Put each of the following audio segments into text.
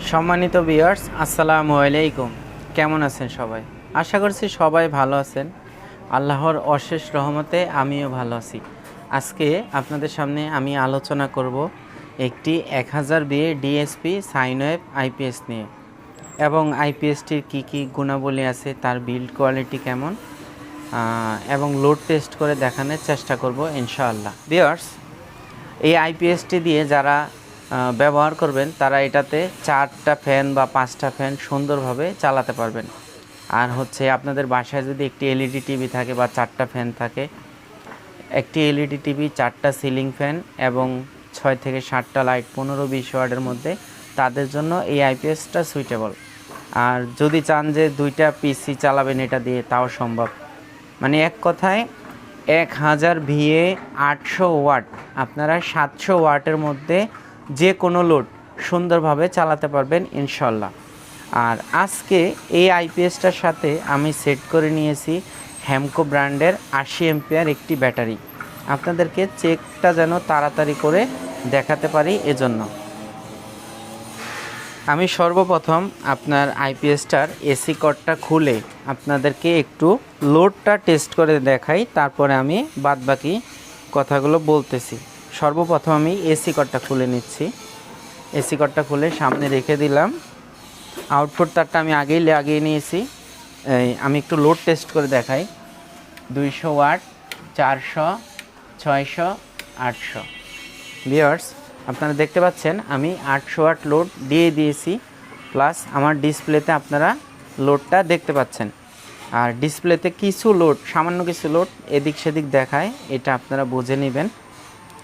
সম্মানিত বিয়ার্স আসসালামু আলাইকুম। কেমন আছেন সবাই? আশা করছি সবাই ভালো আছেন। আল্লাহর অশেষ রহমতে আমিও ভালো আছি। আজকে আপনাদের সামনে আমি আলোচনা করব একটি এক হাজার বিয়ে ডিএসপি সাইনওয়েব আইপিএস নিয়ে। এবং আইপিএসটির কী কী গুণাবলী আছে, তার বিল্ড কোয়ালিটি কেমন এবং লোড টেস্ট করে দেখানোর চেষ্টা করব ইনশাআল্লাহ। বিয়ার্স এই আইপিএসটি দিয়ে যারা ব্যবহার করবেন, তারা এটাতে চারটা ফ্যান বা পাঁচটা ফ্যান সুন্দরভাবে চালাতে পারবেন। আর হচ্ছে আপনাদের বাসায় যদি একটি এলইডি টিভি থাকে বা চারটা ফ্যান থাকে, একটি এলইডি টিভি, চারটা সিলিং ফ্যান এবং ছয় থেকে সাতটা লাইট, পনেরো বিশ ওয়ার্ডের মধ্যে, তাদের জন্য এই আইপিএসটা সুইটেবল আর যদি চান যে দুইটা পিসি চালাবেন এটা দিয়ে, তাও সম্ভব। মানে এক কথায়, এক হাজার ভিএ আটশো ওয়াট, আপনারা সাতশো ওয়াটের মধ্যে যে কোনো লোড সুন্দরভাবে চালাতে পারবেন, ইনশাল্লাহ। আর আজকে এই আইপিএসটার সাথে আমি সেট করে নিয়েছি হ্যামকো ব্র্যান্ডের আশি এমপিয়ার একটি ব্যাটারি। আপনাদেরকে চেকটা যেন তাড়াতাড়ি করে দেখাতে পারি এজন্য। আমি সর্বপ্রথম আপনার আইপিএসটার এসি কডটা খুলে আপনাদেরকে একটু লোডটা টেস্ট করে দেখাই, তারপরে আমি বাদবাকি কথাগুলো বলতেছি। সর্বপ্রথম আমি এসি কডটা খুলে নিচ্ছি। এসি কডটা খুলে সামনে রেখে দিলাম। আউটপুট তারটা আমি আগেই লাগিয়ে নিয়েছি। আমি একটু লোড টেস্ট করে দেখাই। দুইশো ওয়াট, চারশো, ছয়শো, আটশো। ভিওয়ার্স আপনারা দেখতে পাচ্ছেন, আমি আটশো ওয়াট লোড দিয়ে দিয়েছি। প্লাস আমার ডিসপ্লেতে আপনারা লোডটা দেখতে পাচ্ছেন। আর ডিসপ্লেতে কিছু লোড, সামান্য কিছু লোড এদিক সেদিক দেখায়, এটা আপনারা বুঝে নেবেন।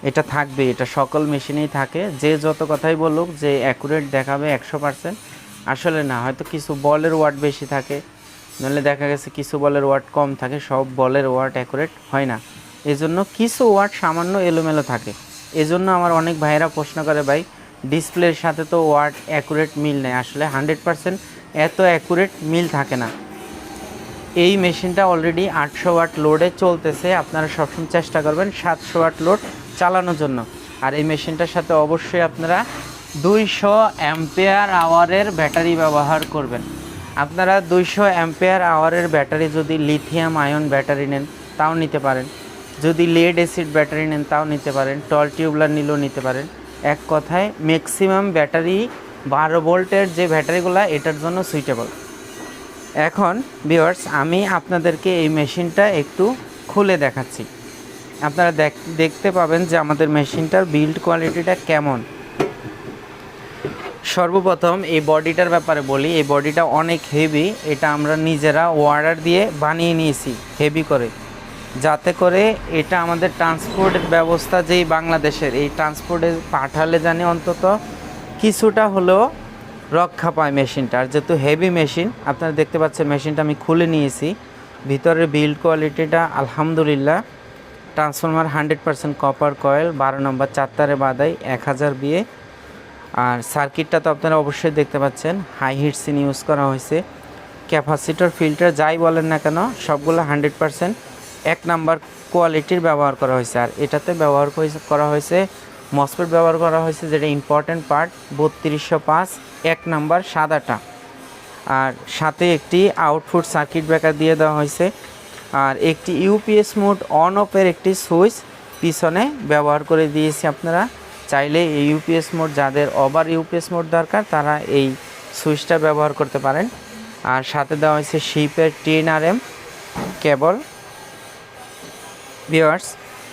এটা থাকবে, এটা সকল মেশিনেই থাকে। যে যত কথাই বলুক, যে অ্যাকুরেট দেখাবে একশো পার্সেন্ট আসলে না, হয়তো কিছু বলের ওয়াট বেশি থাকে, নাহলে দেখা গেছে কিছু বলের ওয়াট কম থাকে, সব বলের ওয়াট অ্যাকুরেট হয় না। এজন্য কিছু ওয়াট সামান্য এলোমেলো থাকে। এজন্য আমার অনেক ভাইয়েরা প্রশ্ন করে, ভাই, ডিসপ্লের সাথে তো ওয়াট অ্যাকুরেট মিল নেই। আসলে হান্ড্রেড পার্সেন্ট এত অ্যাকুরেট মিল থাকে না। এই মেশিনটা অলরেডি আটশো ওয়াট লোডে চলতেছে। আপনারা সবসময় চেষ্টা করবেন সাতশো ওয়াট লোড চালানোর জন্য। আর এই মেশিনটার সাথে অবশ্যই আপনারা দুইশো অ্যাম্পেয়ার আওয়ারের ব্যাটারি ব্যবহার করবেন। আপনারা দুইশো অ্যাম্পেয়ার আওয়ারের ব্যাটারি যদি লিথিয়াম আয়ন ব্যাটারি নেন, তাও নিতে পারেন। যদি লেড অ্যাসিড ব্যাটারি নেন, তাও নিতে পারেন। টল টিউবলার নিলেও নিতে পারেন। এক কথায়, ম্যাক্সিমাম ব্যাটারি বারো ভোল্টের যে ব্যাটারিগুলো, এটার জন্য সুইটেবল এখন ভিউয়ার্স আমি আপনাদেরকে এই মেশিনটা একটু খুলে দেখাচ্ছি। আপনারা দেখ- দেখতে পাবেন যে আমাদের মেশিনটার বিল্ড কোয়ালিটিটা কেমন। সর্বপ্রথম এই বডিটার ব্যাপারে বলি, এই বডিটা অনেক হেভি এটা আমরা নিজেরা ওয়ার্ডার দিয়ে বানিয়ে নিয়েছি হেভি করে। যাতে করে এটা আমাদের ট্রান্সপোর্টের ব্যবস্থা যেই বাংলাদেশের, এই ট্রান্সপোর্টে পাঠালে জানি অন্তত কিছুটা হলেও রক্ষা পায় মেশিনটা। আর যেহেতু হেভি মেশিন আপনারা দেখতে পাচ্ছেন মেশিনটা আমি খুলে নিয়েছি। ভিতরের বিল্ড কোয়ালিটিটা আলহামদুলিল্লাহ transformer hundred percent copper coil বারো নম্বর চারতারে বাদাই, এক হাজার বিয়ে আর সার্কিটটা তো আপনারা অবশ্যই দেখতে পাচ্ছেন হাই হিট সিন ইউজ করা হয়েছে। ক্যাপাসিটর ফিল্টার যাই বলেন না কেন, সবগুলো হান্ড্রেড পার্সেন্ট এক নাম্বার কোয়ালিটির ব্যবহার করা হয়েছে। আর এটাতে ব্যবহার করা হয়েছে মসপেট ব্যবহার করা হয়েছে, যেটা ইম্পর্ট্যান্ট পার্ট বত্রিশশো পাঁচ, এক নাম্বার সাদাটা। আর সাথে একটি আউটপুট সার্কিট ব্রেকার দিয়ে দেওয়া হয়েছে। আর একটি ইউপিএস মোড অন অফের একটি সুইচ পিছনে ব্যবহার করে দিয়েছি আপনারা। চাইলে এই ইউপিএস মোড যাদের ওভার ইউপিএস মোড দরকার, তারা এই সুইচটা ব্যবহার করতে পারেন। আর সাথে দেওয়া হয়েছে শিপের ten R M cable viewers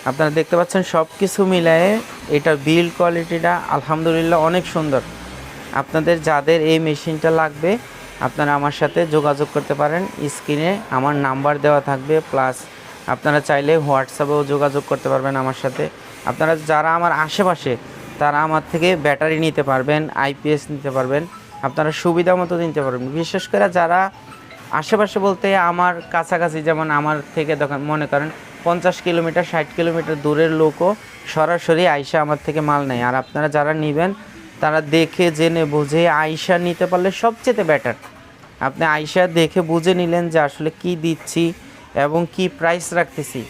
আপনারা দেখতে পাচ্ছেন সব কিছু মিলায়ে এটার বিল্ড কোয়ালিটিটা আলহামদুলিল্লাহ অনেক সুন্দর। আপনাদের যাদের এই মেশিনটা লাগবে আপনারা আমার সাথে যোগাযোগ করতে পারেন স্ক্রিনে আমার নাম্বার দেওয়া থাকবে, প্লাস আপনারা চাইলে হোয়াটসঅ্যাপেও যোগাযোগ করতে পারবেন আমার সাথে। আপনারা যারা আমার আশেপাশে, তারা আমার থেকে ব্যাটারি নিতে পারবেন, আইপিএস নিতে পারবেন, আপনারা সুবিধা মতো নিতে পারবেন। বিশেষ করে যারা আশেপাশে বলতে আমার কাছাকাছি, যেমন আমার থেকে দোকান মনে করেন পঞ্চাশ কিলোমিটার, ষাট কিলোমিটার দূরের লোকও সরাসরি আইসা আমার থেকে মাল নেয়। আর আপনারা যারা নেবেন তারা দেখে, জেনে, বুঝে আইসা নিতে পারলে সবচেয়ে বেটার আপনি আইসা দেখে, বুঝে নিলেন যে আসলে কি দিচ্ছি এবং কি প্রাইস রাখতেছি।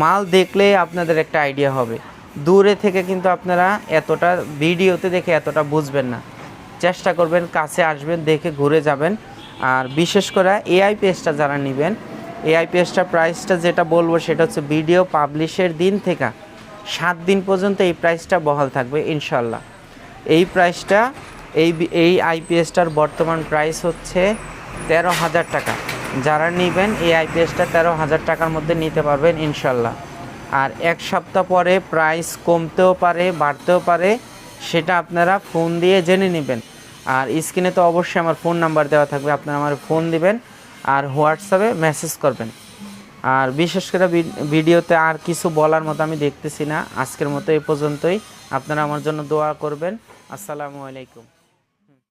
মাল দেখলে আপনাদের একটা আইডিয়া হবে। দূরে থেকে কিন্তু আপনারা এতটা ভিডিওতে দেখে এতটা বুঝবেন না। চেষ্টা করবেন, কাছে আসবেন, দেখে ঘুরে যাবেন। আর বিশেষ করে এআই পেজটা যারা নেবেন এআই পেজটা প্রাইসটা যেটা বলব সেটা হচ্ছে ভিডিও পাবলিশের দিন থেকে সাত দিন পর্যন্ত এই প্রাইসটা বহাল থাকবে ইনশাল্লাহ এই প্রাইসটা এই এই আইপিএসটার বর্তমান প্রাইস হচ্ছে তেরো হাজার টাকা। যারা নেবেন এই আইপিএসটা তেরো হাজার টাকার মধ্যে নিতে পারবেন ইনশাল্লাহ। আর এক সপ্তাহ পরে প্রাইস কমতেও পারে, বাড়তেও পারে, সেটা আপনারা ফোন দিয়ে জেনে নেবেন। আর স্ক্রিনে তো অবশ্যই আমার ফোন নাম্বার দেওয়া থাকবে, আপনারা আমার ফোন দিবেন আর হোয়াটসঅ্যাপে মেসেজ করবেন। আর বিশেষ করে ভিডিওতে আর কিছু বলার মতো আমি দেখতেছি না। আজকের মতো এই পর্যন্তই। আপনারা আমার জন্য দোয়া করবেন। আসসালামু আলাইকুম।